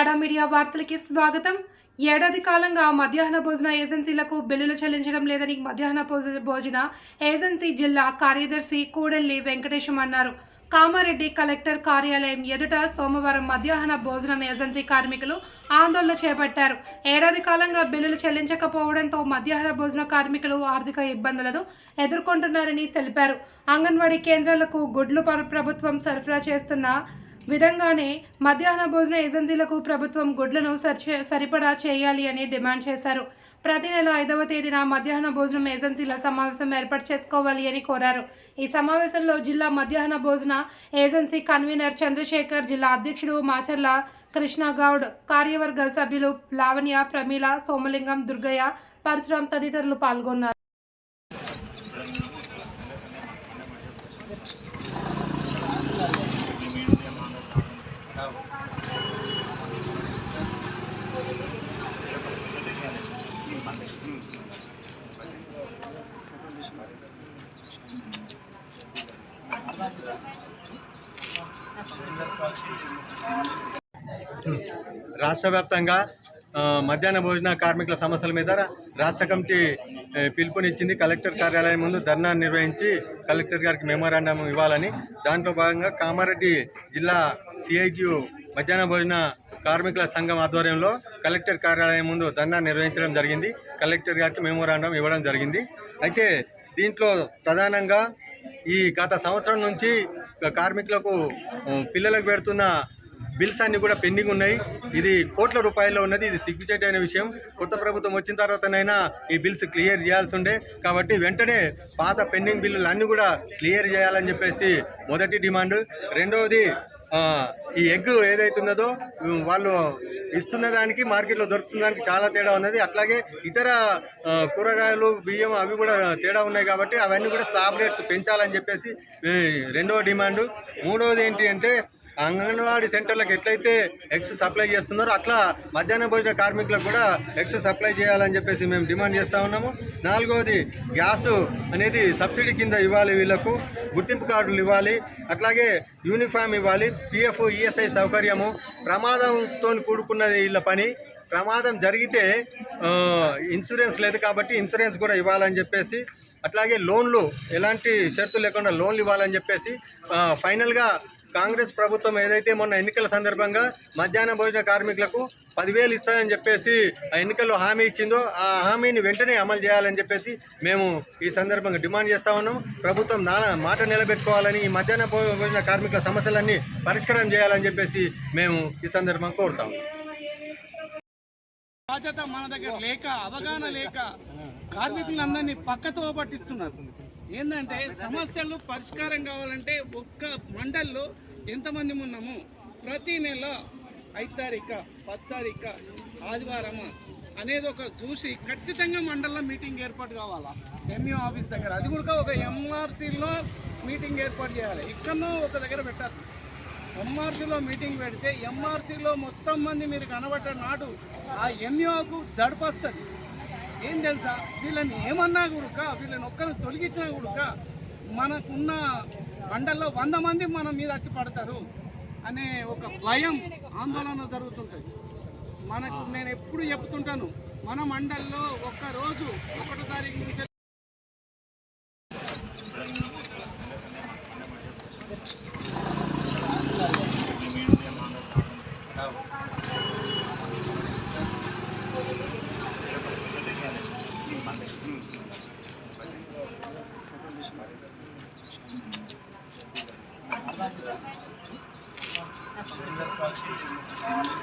తడా media వార్తలకి స్వాగతం. ఏడాది కాలంగా మధ్యాహ్న భోజన ఏజెన్సీలకు బిల్లులు చెల్లించడం లేదని మధ్యాహ్న భోజన భోజన ఏజెన్సీ జిల్లా కార్యదర్శి కూడెల్లి వెంకటేశం అన్నారు. కామారెడ్డి కలెక్టర్ కార్యాలయం ఎదుట సోమవారం మధ్యాహ్న భోజనం ఏజెన్సీ కార్మికులు ఆందోళన చేపట్టారు. ఏడాది కాలంగా బిల్లులు చెల్లించకపోవడంతో మధ్యాహ్న భోజన కార్మికులు ఆర్థిక ఇబ్బందులను ఎదుర్కొంటున్నారని తెలిపారు. అంగన్వాడీ కేంద్రాలకు గుడ్లు ప్రభుత్వం సరఫరా చేస్తున్న విధంగానే మధ్యాహ్న భోజన ఏజెన్సీలకు ప్రభుత్వం గుడ్లను సరిచే- సరిపడా చేయాలి అని డిమాండ్ చేశారు. ప్రతి నెల ఐదవ తేదీన మధ్యాహ్న భోజనం ఏజెన్సీల సమావేశం ఏర్పాటు చేసుకోవాలి అని కోరారు. ఈ సమావేశంలో జిల్లా మధ్యాహ్న భోజన ఏజెన్సీ కన్వీనర్ చంద్రశేఖర్ జిల్లా అధ్యక్షుడు మాచర్ల కృష్ణగౌడ్ కార్యవర్గ సభ్యులు లావణ్య ప్రమీల సోమలింగం దుర్గయ్య పరశురాం తదితరులు పాల్గొన్నారు. రాష్ట్ర వ్యాప్తంగా మధ్యాహ్న భోజన కార్మికుల సమస్యల మీద రాష్ట్ర కమిటీ పిలుపునిచ్చింది. కలెక్టర్ కార్యాలయం ముందు ధర్నా నిర్వహించి కలెక్టర్ గారికి మెమోరాండం ఇవ్వాలని. దాంట్లో భాగంగా కామారెడ్డి జిల్లా సిఐటియు మధ్యాహ్న భోజన కార్మికుల సంఘం ఆధ్వర్యంలో కలెక్టర్ కార్యాలయం ముందు ధర్నా నిర్వహించడం జరిగింది. కలెక్టర్ గారికి మెమోరాండం ఇవ్వడం జరిగింది. అయితే దీంట్లో ప్రధానంగా ఈ గత సంవత్సరం నుంచి కార్మికులకు పిల్లలకు పెడుతున్న బిల్స్ అన్ని కూడా పెండింగ్ ఉన్నాయి. ఇది కోట్ల రూపాయల్లో ఉన్నది. ఇది సిగ్గుచేటైన విషయం. కొత్త ప్రభుత్వం వచ్చిన తర్వాతనైనా ఈ బిల్స్ క్లియర్ చేయాల్సి ఉండే. కాబట్టి వెంటనే పాత పెండింగ్ బిల్లులు అన్నీ కూడా క్లియర్ చేయాలని చెప్పేసి మొదటి డిమాండ్. రెండవది ఈ ఎగ్ ఏదైతున్నదో వాళ్ళు ఇస్తున్న దానికి మార్కెట్లో దొరుకుతున్న దానికి చాలా తేడా ఉన్నది. అట్లాగే ఇతర కూరగాయలు బియ్యం అవి కూడా తేడా ఉన్నాయి కాబట్టి అవన్నీ కూడా స్లాబ్ రేట్స్ పెంచాలని చెప్పేసి రెండవ డిమాండ్. మూడవది ఏంటి అంటే అంగన్వాడీ సెంటర్లకు ఎట్లయితే ఎగ్స్ సప్లై చేస్తున్నారో అట్లా మధ్యాహ్న భోజన కార్మికులకు కూడా ఎగ్స్ సప్లై చేయాలని చెప్పేసి మేము డిమాండ్ చేస్తూ ఉన్నాము. నాలుగవది గ్యాస్ అనేది సబ్సిడీ కింద ఇవ్వాలి వీళ్ళకు గుర్తింపు కార్డులు ఇవ్వాలి అట్లాగే యూనిఫామ్ ఇవ్వాలి పిఎఫ్ ఈఎస్ఐ సౌకర్యము ప్రమాదంతో కూడుకున్నది వీళ్ళ పని. ప్రమాదం జరిగితే ఇన్సూరెన్స్ లేదు కాబట్టి ఇన్సూరెన్స్ కూడా ఇవ్వాలని చెప్పేసి అట్లాగే లోన్లు ఎలాంటి షరతులు లేకుండా లోన్లు ఇవ్వాలని చెప్పేసి ఫైనల్గా కాంగ్రెస్ ప్రభుత్వం ఏదైతే మొన్న ఎన్నికల సందర్భంగా మధ్యాహ్న భోజన కార్మికులకు పదివేలు ఇస్తాయని చెప్పేసి ఆ ఎన్నికల్లో హామీ ఇచ్చిందో ఆ హామీని వెంటనే అమలు చేయాలని చెప్పేసి మేము ఈ సందర్భంగా డిమాండ్ చేస్తా ఉన్నాం. ప్రభుత్వం నా మాట నిలబెట్టుకోవాలని ఈ మధ్యాహ్న భోజన కార్మికుల సమస్యలన్నీ పరిష్కారం చేయాలని చెప్పేసి మేము ఈ సందర్భంగా కోరుతాము బాధ్యత మన దగ్గర లేక అవగాహన లేక కార్మికులందరినీ పక్కతో పట్టిస్తున్నారు. ఏంటంటే సమస్యలు పరిష్కారం కావాలంటే ఒక్క మండల్లో ఎంతమంది ఉన్నాము? ప్రతి నెల ఐదు తారీఖు పది తారీఖు ఆదివారం అనేది ఒక చూసి ఖచ్చితంగా మండలంలో మీటింగ్ ఏర్పాటు కావాలా? ఎంఈ ఆఫీస్ దగ్గర. అది కూడా ఒక ఎంఆర్సీలో మీటింగ్ ఏర్పాటు చేయాలి. ఇక్కడనో ఒక దగ్గర పెట్టాలి. ఎంఆర్సీలో మీటింగ్ పెడితే ఎంఆర్సీలో మొత్తం మంది మీరు కనబడ్డ నాడు ఆ ఎంఈఓకు దడపస్తుంది ఏం తెలుసా? వీళ్ళని ఏమన్నా కూడా వీళ్ళని ఒక్కరిని తొలగించినా కూడా మనకున్న మండల్లో వంద మంది మన మీద వచ్చి పడతారు అనే ఒక భయం ఆందోళన జరుగుతుంటుంది. మనకు నేను ఎప్పుడు చెప్తుంటాను మన మండల్లో ఒక్కరోజు ఒకటో తారీఖు నుంచి Thank you.